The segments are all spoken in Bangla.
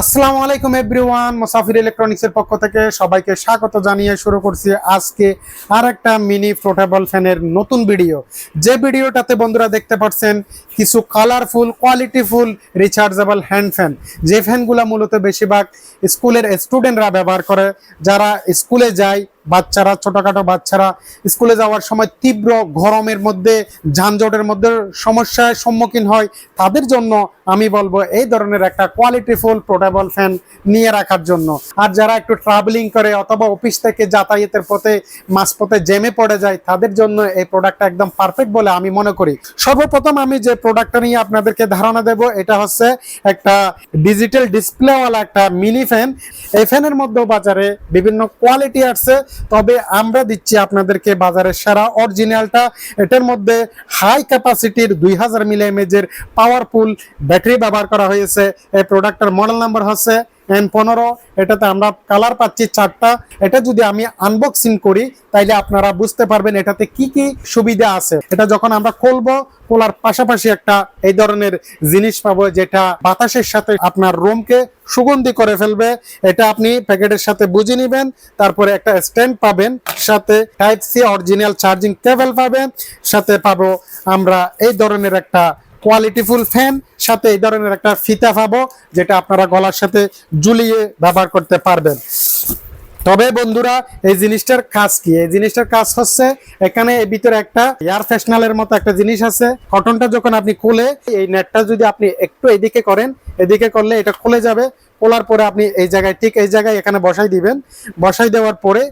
আসসালামু আলাইকুম এভরিওয়ান, মুসাফির ইলেকট্রনিক্স এর পক্ষ থেকে সবাইকে স্বাগত জানিয়ে শুরু করছি আজকে আর একটা মিনি ফ্লোটেবল ফ্যানের নতুন ভিডিও। যে ভিডিওটাতে বন্ধুরা দেখতে পাচ্ছেন, কিছু colourful qualityful rechargeable hand fan যে ফ্যানগুলো মূলত বেশিরভাগ স্কুলের স্টুডেন্টরা ব্যবহার করে, যারা স্কুলে যায় বাচ্চারা, ছোটখাটো বাচ্চারা স্কুলে যাওয়ার সময় তীব্র গরমের মধ্যে, যানজটের মধ্যে সমস্যার সম্মুখীন হয়। তাদের জন্য আমি বলব এই ধরনের একটা কোয়ালিটিফুল পোর্টেবল ফ্যান নিয়ে রাখার জন্য। আর যারা একটু ট্রাভেলিং করে অথবা অফিস থেকে যাতায়াতের পথে, মাঝপথে জেমে পড়ে যায়, তাদের জন্য এই প্রোডাক্টটা একদম পারফেক্ট বলে আমি মনে করি। সর্বপ্রথম আমি যে প্রোডাক্টটা নিয়ে আপনাদেরকে ধারণা দেব, এটা হচ্ছে একটা ডিজিটাল ডিসপ্লেওয়ালা একটা মিনি ফ্যান এই ফ্যানের মধ্যেও বাজারে বিভিন্ন কোয়ালিটি আছে তবে আমরা দিচ্ছি আপনাদেরকে বাজারের সেরা অরিজিনালটা। এটার মধ্যে হাই ক্যাপাসিটির দুই হাজার মিলি এমএজের পাওয়ারফুল ব্যাটারি ব্যবহার করা হয়েছে। এই প্রোডাক্টের মডেল নাম্বার হচ্ছে এন পনেরো, এটাতে আমরা কালার পাচ্ছি চারটা। এটা যদি আমি আনবক্সিং করি, তাইলে আপনারা বুঝতে পারবেন এটাতে কি কি সুবিধা আছে। এটা যখন আমরা খুলবো, খোলার পাশাপাশি একটা এই ধরনের জিনিস পাবো, যেটা বাতাসের সাথে আপনার রুমকে সুগন্ধি করে ফেলবে। এটা আপনি প্যাকেটের সাথে বুঝে নেবেন, তারপরে একটা স্ট্যান্ড পাবেন, সাথে type C original charging cable পাবেন, সাথে পাবো আমরা এই ধরনের একটা কোয়ালিটিফুল ফ্যান সাথে এই ধরনের একটা ফিতা পাবো, যেটা আপনারা গলার সাথে ঝুলিয়ে ব্যবহার করতে পারবেন। তবে বন্ধুরা, এই জিনিসটার কাজ কি? এই জিনিসটার কাজ হচ্ছে, এখানে এর ভিতরে একটা এয়ার ফ্যাশনালের মতো একটা জিনিস আছে। কটনটা যখন আপনি খুলে, এই নেটটা যদি আপনি একটু এদিকে করেন, এদিকে করলে এটা খুলে যাবে। খোলার পরে আপনি এই জায়গায়, ঠিক এই জায়গায় এখানে বসাই দিবেন। বসাই দেওয়ার পরে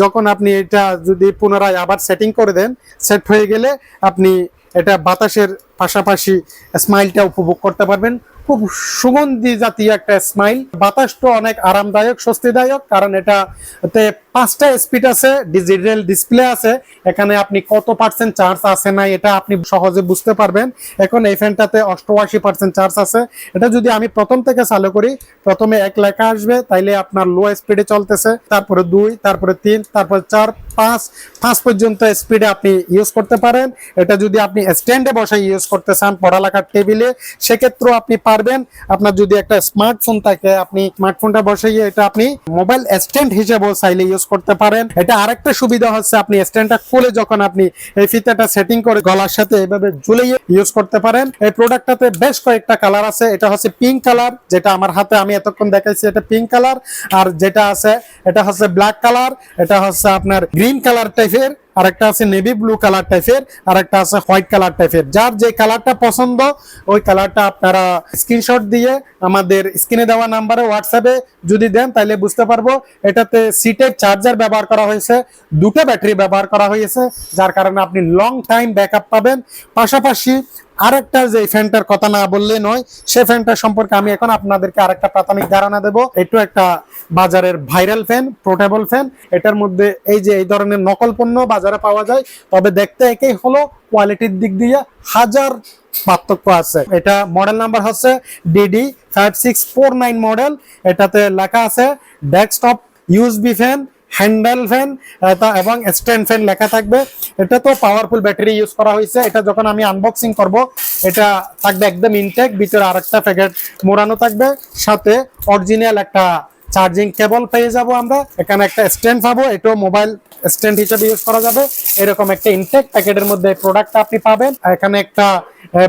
যখন আপনি এটা যদি পুনরায় আবার সেটিং করে দেন সেট হয়ে গেলে আপনি এটা বাতাসের পাশাপাশি স্মাইলটা উপভোগ করতে পারবেন। খুব সুগন্ধি জাতীয় একটা স্মাইল বাতাসটা অনেক আরামদায়ক, স্বস্তিদায়ক, কারণ এটাতে পাঁচটা স্পিড আছে ডিজিটাল ডিসপ্লে আছে। এখানে আপনি কত পার্সেন্ট চার্জ আছে না এটা আপনি সহজে বুঝতে পারবেন। এখন এই ফ্যানটাতে অষ্টআশি পার্সেন্ট চার্জ আছে। এটা যদি আমি প্রথম থেকে চালু করি, প্রথমে এক লেখা আসবে, তাইলে আপনার লো স্পিডে চলতেছে। তারপরে দুই, তারপরে তিন, তারপরে চার, পাঁচ পাঁচ পর্যন্ত স্পিডে আপনি ইউজ করতে পারেন। এটা যদি আপনি স্ট্যান্ডে বসে ইউজ করতে চান পড়ালেখার টেবিলে সেক্ষেত্রেও আপনি পারবেন। আপনার যদি একটা স্মার্টফোন থাকে, আপনি স্মার্টফোনটা বসাইয়ে এটা আপনি মোবাইল স্ট্যান্ড হিসেবেও চাইলে ইউজ করতে পারেন। এটা আরেকটা সুবিধা হচ্ছে, আপনি স্ট্যান্ডটা খুলে যখন আপনি এই ফিতাটা সেটিং করে গলার সাথে এভাবে ঝুলিয়ে ইউজ করতে পারেন। এই প্রোডাক্টটাতে বেশ কয়েকটা কালার আছে। এটা হচ্ছে পিঙ্ক কালার যেটা আমার হাতে আমি এতক্ষণ দেখাইছি, এটা পিঙ্ক কালার আর যেটা আছে, এটা হচ্ছে ব্ল্যাক কালার এটা হচ্ছে আপনার গ্রিন কালার টাইপের আরেকটা আছে নেভি ব্লু কালার টাইপের আর একটা আছে হোয়াইট কালার টাইপের। যার যে কালারটা পছন্দ, ওই কালারটা আপনারা স্ক্রিনশট দিয়ে আমাদের স্ক্রিনে দেওয়া নাম্বারে হোয়াটসঅ্যাপে যদি দেন তাহলে বুঝতে পারব। এটাতে সিটের চার্জার ব্যবহার করা হয়েছে, দুটো ব্যাটারি ব্যবহার করা হয়েছে, যার কারণে আপনি লং টাইম ব্যাকআপ পাবেন। পাশাপাশি আরেকটা যে ফ্যানটার কথা না বললে নয়, সে ফ্যানটার সম্পর্কে আমি এখন আপনাদেরকে আরেকটা প্রাথমিক ধারণা দেব। একটু একটা বাজারের ভাইরাল ফ্যান, পোর্টেবল ফ্যান। এটার মধ্যে এই যে এই ধরনের নকল পণ্য বাজারে পাওয়া যায়, তবে দেখতে একই হলো কোয়ালিটির দিক দিয়ে হাজার পার্থক্য আছে। এটা মডেল নাম্বার হচ্ছে DD five six four nine model এটাতে লেখা আছে desktop USB fan handle fan এবং স্ট্যান্ড ফ্যান লেখা থাকবে। এটা তো পাওয়ারফুল ব্যাটারি ইউজ করা হয়েছে। এটা যখন আমি আনবক্সিং করব, এটা থাকবে একদম ইনটেক ভিতরে আরেকটা প্যাকেট মোড়ানো থাকবে। সাথে অরিজিনাল একটা চার্জিং কেবল পেয়ে যাব আমরা। এখানে একটা স্ট্যান্ড পাবো, এটাও মোবাইল স্ট্যান্ড হিসেবে ইউজ করা যাবে। এরকম একটা ইনটেক প্যাকেটের মধ্যে প্রোডাক্টটা আপনি পাবেন। এখানে একটা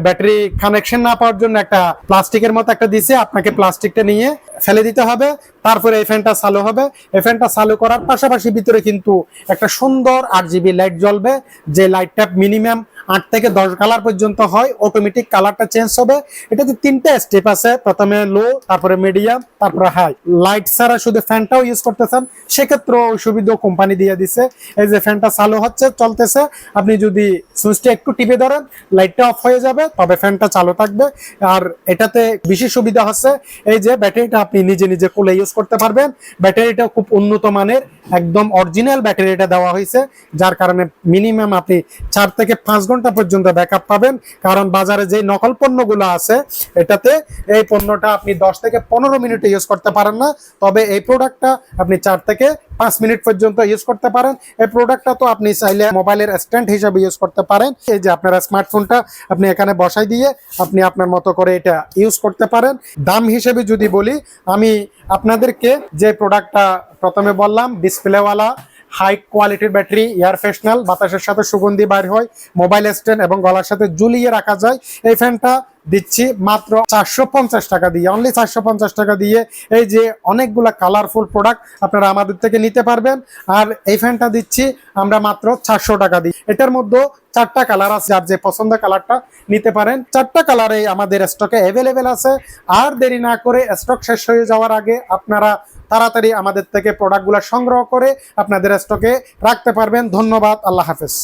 ব্যাটারি কানেকশন না পাওয়ার জন্য একটা প্লাস্টিকের মতো একটা দিছে। আপনাকে প্লাস্টিকটা নিয়ে ফেলে দিতে হবে। তারপরে এই ফ্যানটা চালু হবে। এই ফ্যানটা চালু করার পাশাপাশি ভিতরে কিন্তু একটা সুন্দর আট জিবি লাইট জ্বলবে। যে লাইটটা মিনিমাম আট থেকে দশ কালার পর্যন্ত হয় অটোমেটিক কালারটা চেঞ্জ হবে। এটাতে তিনটা স্টেপ আছে। প্রথমে লো তারপরে মিডিয়াম তারপরে হাই লাইট ছাড়া শুধু ফ্যানটাও ইউজ করতেছেন। সেক্ষেত্রেও ওই সুবিধা কোম্পানি দিয়ে দিছে। এই যে ফ্যানটা চালু হচ্ছে, চলতেছে। আপনি যদি সুইচটা একটু টিপে ধরেন লাইটটা অফ হয়ে যাবে, তবে ফ্যানটা চালু থাকবে। আর এটাতে বেশি সুবিধা হচ্ছে, এই যে ব্যাটারিটা আপনি নিজে নিজে কোলে ইউজ করতে পারবেন। ব্যাটারিটা খুব উন্নত মানের, একদম অরিজিনাল ব্যাটারিটা দেওয়া হয়েছে। যার কারণে মিনিমাম আপনি চার থেকে পাঁচ ঘণ্টা ঘণ্টা পর্যন্ত ব্যাকআপ পাবেন। কারণ বাজারে যে নকল পণ্যগুলো আছে, এটাতে এই পণ্যটা আপনি দশ থেকে পনেরো মিনিটে ইউজ করতে পারেন না। তবে এই প্রোডাক্টটা আপনি চার থেকে পাঁচ মিনিট পর্যন্ত ইউজ করতে পারেন। এই প্রোডাক্টটা তো আপনি চাইলে মোবাইলের স্ট্যান্ড হিসাবে ইউজ করতে পারেন। এই যে আপনারা স্মার্টফোনটা আপনি এখানে বসাই দিয়ে আপনি আপনার মতো করে এটা ইউজ করতে পারেন। দাম হিসেবে যদি বলি, আমি আপনাদেরকে যে প্রোডাক্টটা প্রথমে বললাম ডিসপ্লেওয়ালা হাই কোয়ালিটির ব্যাটারি, এয়ার ফ্রেশনাল বাতাসের সাথে সুগন্ধি বাইর হয়, মোবাইল স্ট্যান্ড এবং গলার সাথে ঝুলিয়ে রাখা যায়। এই ফ্যানটা দিচ্ছি মাত্র চারশো পঞ্চাশ টাকা দিয়ে অনলি চারশো পঞ্চাশ টাকা দিয়ে। এই যে অনেকগুলা কালারফুল প্রোডাক্ট আপনারা আমাদের থেকে নিতে পারবেন। আর এই ফ্যানটা দিচ্ছি আমরা মাত্র চারশো টাকা দিই এটার মধ্যে চারটা কালার আছে, আর যে পছন্দ কালারটা নিতে পারেন। চারটা কালারে আমাদের স্টকে অ্যাভেলেবেল আছে। আর দেরি না করে স্টক শেষ হয়ে যাওয়ার আগে আপনারা তাড়াতাড়ি আমাদের থেকে প্রোডাক্টগুলো সংগ্রহ করে আপনাদের স্টকে রাখতে পারবেন। ধন্যবাদ আল্লাহ হাফেজ।